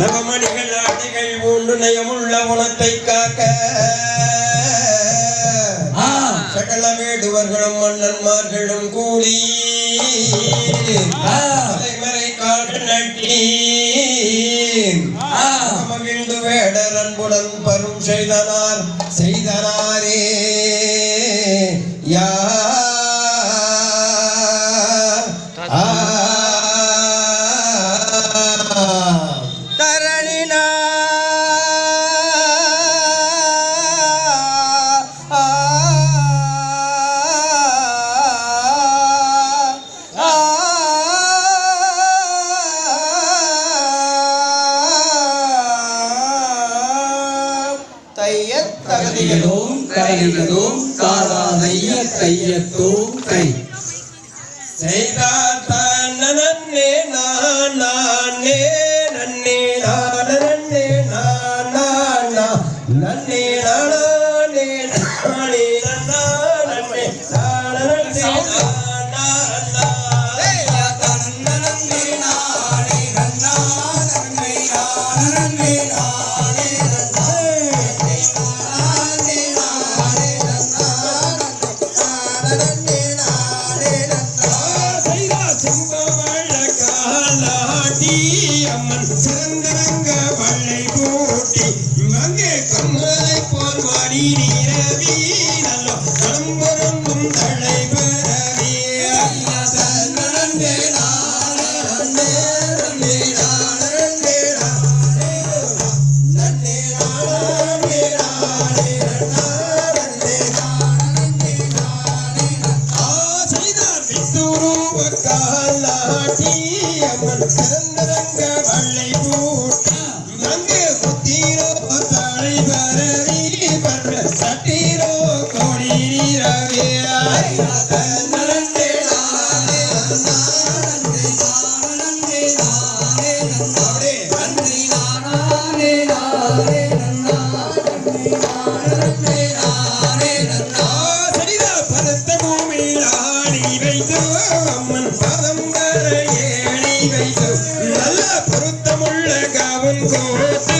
நவமணிகள் ஆடைகள் பூண்டு நயமுள்ள குணத்தை காக்க. சகல வேடுவர்களும் மன்னன்மார்களும் கூடி தலைமறை காடு நட்டி. மகிழ்ந்து வேடர் அன்புடன் பரும் செய்தனார் செய்தனாரே. தையத் தகதிகளோம் தகதிகளோம் கரணிகளோம் காலாதைய கையத்தோம் கை. நன்னே நானே நன்னே நானே நானா நன்னே நானே நானே நன்னே நானே செய்தா நீரவி நல்ல நம்பரம்பும் வள்ளை பூ நல்ல பொருத்தமுள்ள கவன் கோத்து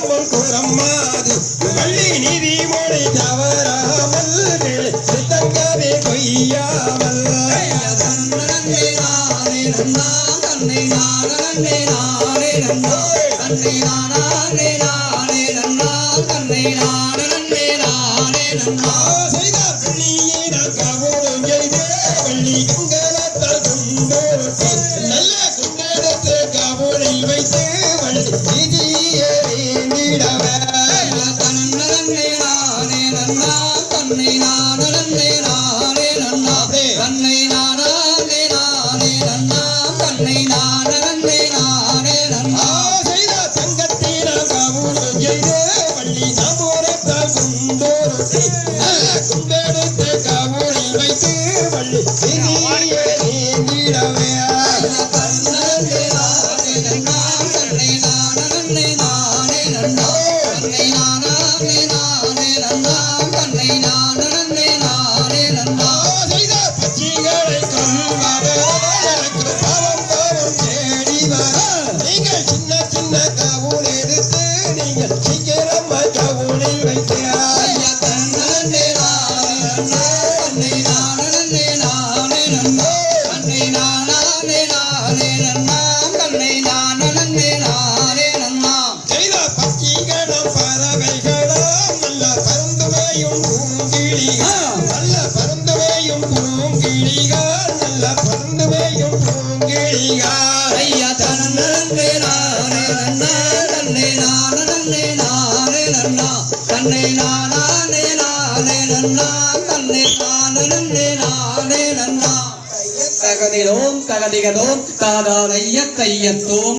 இங்கிதமும் குரம்மாது. வள்ளி நீதி மொழி தவறாமல் சித்தங்கவே கொய்யாமல் செய்தார் வெள்ளியின கவுடும் எய்தே வள்ளி செய்த தங்கத்தின கவுடும் செய்தே வள்ளி na na நன்னா தன்னை நானே நானே நன்னா தன்னை நானே நானே நன்னா. தகதிலோம் தகதிகதோம் தாதாதைய தையத்தோம்.